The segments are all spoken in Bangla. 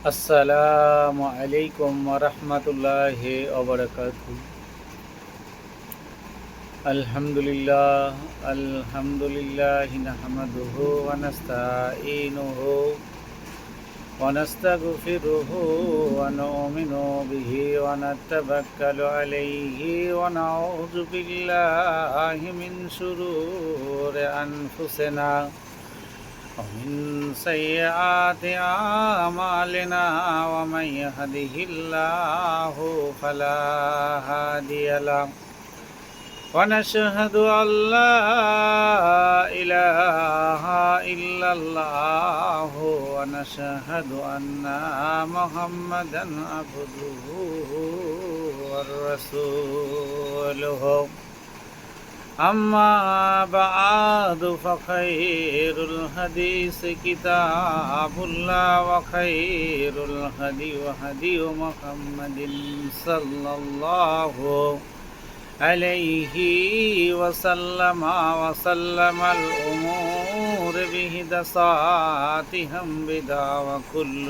আসসালামু আলাইকুম রহমতুল্লাহ ওবরকাত আলহামদুলিল্লাহ আলহামদুলিল্লাহ নাহমাদুহু ওয়া নাস্তাঈনুহু ওয়া নাস্তাগফিরুহু ওয়া নু'মিনু বিহি ওয়া নাতাওয়াক্কালু আলাইহি ওয়া নাউযু বিল্লাহি মিন শুরুরি আনফুসিনা। ومن سيئات أعمالنا ومن يهده الله فلا هادي له ونشهد أن لا إله إلا الله ونشهد أن محمدا عبده ورسوله أما بعد فخير الحديث كتاب الله وخير الهدي وهدي محمد صلى الله عليه وسلم وسلم الأمور بهدساتهم بدا وكل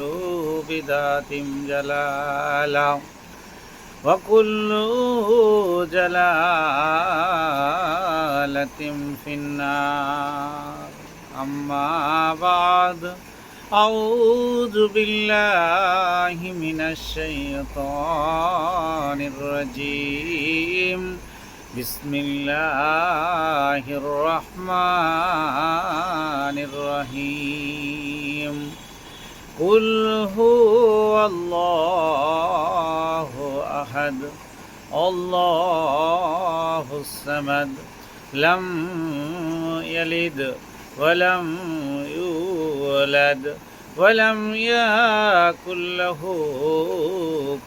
بدات جلالا وكل جلالة في النار. أما بعد أعوذ بالله من الشيطان الرجيم. بسم الله الرحمن الرحيم. قل هو الله أحد الله الصمد لم يلد ولم يولد ولم يكن له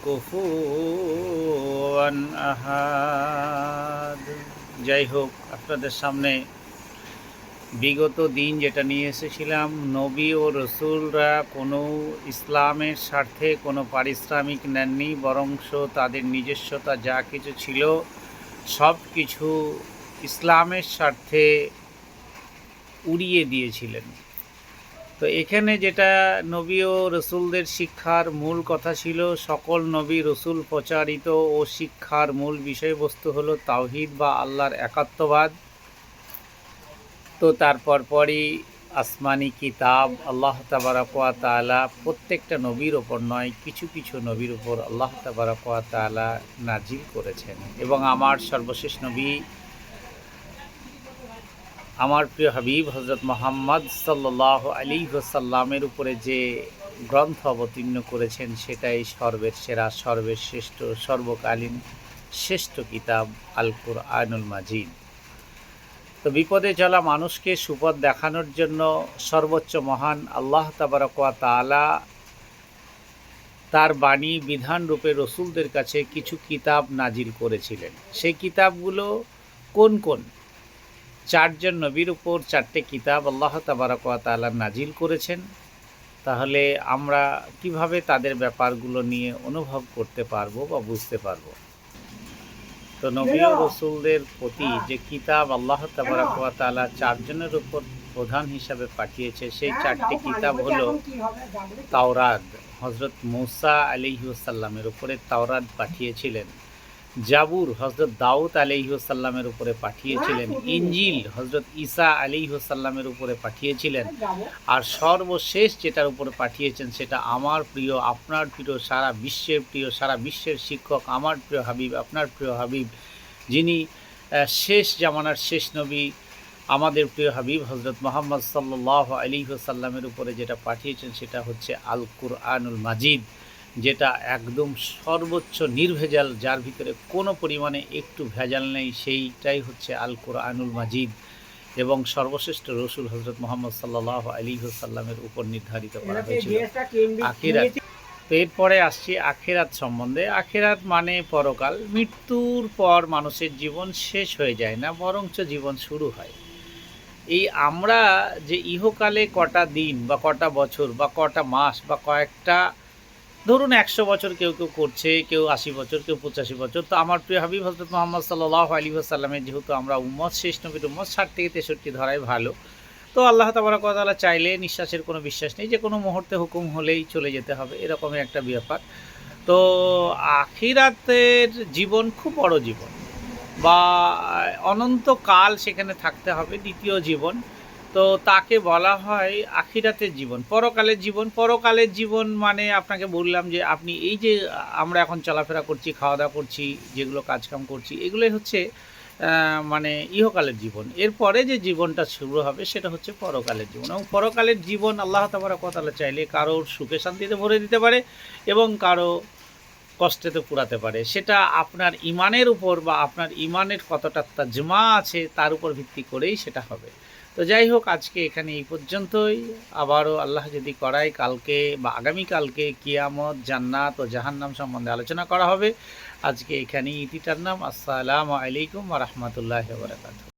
كفوا أحد যাই হোক আপনাদের সামনে বিগত দিন যেটা নিয়ে এসেছিলাম, নবী ও রসুলরা কোনো ইসলামের স্বার্থে কোনো পারিশ্রমিক নেননি, বরংশ তাদের নিজস্বতা যা কিছু ছিল, সব কিছু ইসলামের স্বার্থে উড়িয়ে দিয়েছিলেন। তো এখানে যেটা নবী ও রসুলদের শিক্ষার মূল কথা ছিল, সকল নবী রসুল প্রচারিত ও শিক্ষার মূল বিষয়বস্তু হলো তাওহিদ বা আল্লাহর একাত্মবাদ। তো তারপর পরই আসমানি কিতাব আল্লাহ তাবারাকা তাআলা প্রত্যেকটা নবীর ওপর নয়, কিছু কিছু নবীর উপর আল্লাহ তাবারাকা তাআলা নাজিল করেছেন। এবং আমার সর্বশেষ নবী, আমার প্রিয় হাবিব হজরত মোহাম্মদ সাল্লাহ আলী সাল্লামের উপরে যে গ্রন্থ অবতীর্ণ করেছেন, সেটাই সর্বের সেরা, সর্বের শ্রেষ্ঠ, সর্বকালীন, শ্রেষ্ঠ কিতাব আলকুর আয়নুল মাজিদ। তো বিপদে চলা মানুষকে সুপথ দেখানোর জন্য সর্বোচ্চ মহান আল্লাহ তাবারকা তালা তার বাণী বিধান রূপে রসুলদের কাছে কিছু কিতাব নাজিল করেছিলেন। সেই কিতাবগুলো কোন কোন? চারজন নবীর উপর চারটে কিতাব আল্লাহ তাবারকা তালা নাজিল করেছেন। তাহলে আমরা কীভাবে তাদের ব্যাপারগুলো নিয়ে অনুভব করতে পারব বা বুঝতে পারব? তো নবী রসুলদের প্রতি যে কিতাব আল্লাহ তালা চারজনের উপর প্রধান হিসাবে পাঠিয়েছে, সেই চারটি কিতাব হলো তাওরাদ হজরত মৌসা আলিহাসাল্লামের উপরে তাওরাদ পাঠিয়েছিলেন। জাবুর হজরত দাউদ আলিহাসাল্লামের উপরে পাঠিয়েছিলেন ইঞ্জিল হজরত ঈসা আলিহাসাল্লামের উপরে পাঠিয়েছিলেন। আর সর্বশেষ যেটার উপরে পাঠিয়েছেন সেটা আমার প্রিয় আপনার প্রিয় সারা বিশ্বের প্রিয় সারা বিশ্বের শিক্ষক আমার প্রিয় হাবিব আপনার প্রিয় হাবিব যিনি শেষ জামানার শেষ নবী আমাদের প্রিয় হাবিব হজরত মোহাম্মদ সাল্লাহ আলী সাল্লামের উপরে যেটা পাঠিয়েছেন সেটা হচ্ছে আল কুরআনুল মাজিদ। যেটা একদম সর্বোচ্চ নির্ভেজাল যার ভিতরে কোনো পরিমাণে একটু ভেজাল নেই সেইটাই হচ্ছে আল কুরআনুল মাজিদ এবং সর্বশ্রেষ্ঠ রসুল হজরত মোহাম্মদ সাল্লাহ আলী সাল্লামের উপর নির্ধারিত করা হয়েছিল। আখিরাত। তো এরপরে আসছি আখেরাত সম্বন্ধে। আখেরাত মানে পরকাল মৃত্যুর পর মানুষের জীবন শেষ হয়ে যায় না বরঞ্চ জীবন শুরু হয়। এই আমরা যে ইহকালে কটা দিন বা কটা বছর বা কটা মাস বা কয়েকটা ধরুন একশো বছর কেউ কেউ করছে, কেউ আশি বছর, কেউ পঁচাশি বছর। তো আমার প্রিয় হাবিব হজরত মোহাম্মদ সাল্লাহ আলী আসাল্লামের যেহেতু আমরা উম্মদ শেষ নবীর উম্মত, ষাট থেকে তেষট্টি ধরাই ভালো। তো আল্লাহ তাবারকালা চাইলে নিঃশ্বাসের কোনো বিশ্বাস নেই, যে কোনো মুহূর্তে হুকুম হলেই চলে যেতে হবে, এরকমই একটা ব্যাপার। তো আখিরাতের জীবন খুব বড় জীবন, বা অনন্তকাল সেখানে থাকতে হবে, দ্বিতীয় জীবন। তো তাকে বলা হয় আখিরাতের জীবন, পরকালের জীবন। পরকালের জীবন মানে আপনাকে বললাম যে আপনি এই যে আমরা এখন চলাফেরা করছি খাওয়া দাওয়া করছি, যেগুলো কাজকাম করছি, এগুলোই হচ্ছে মানে ইহকালের জীবন। এরপরে যে জীবনটা শুরু হবে সেটা হচ্ছে পরকালের জীবন। এবং পরকালের জীবন আল্লাহ তাবারা কথালা চাইলে কারোর সুখে শান্তিতে ভরে দিতে পারে এবং কারও কষ্টেতে পুরাতে পারে। সেটা আপনার ইমানের উপর বা আপনার ইমানের কতটা তাজমা আছে তার উপর ভিত্তি করেই সেটা হবে। তো যাই হোক, আজকে এখানে এই পর্যন্তই। আবারও আল্লাহ যদি করায়, কালকে বা আগামীকালকে কিয়ামত, জান্নাত ও জাহান্নাম সম্বন্ধে আলোচনা করা হবে। আজকে এখানেই ইতিটার নাম। আসসালামু আলাইকুম রহমতুল্লাহ বরকাত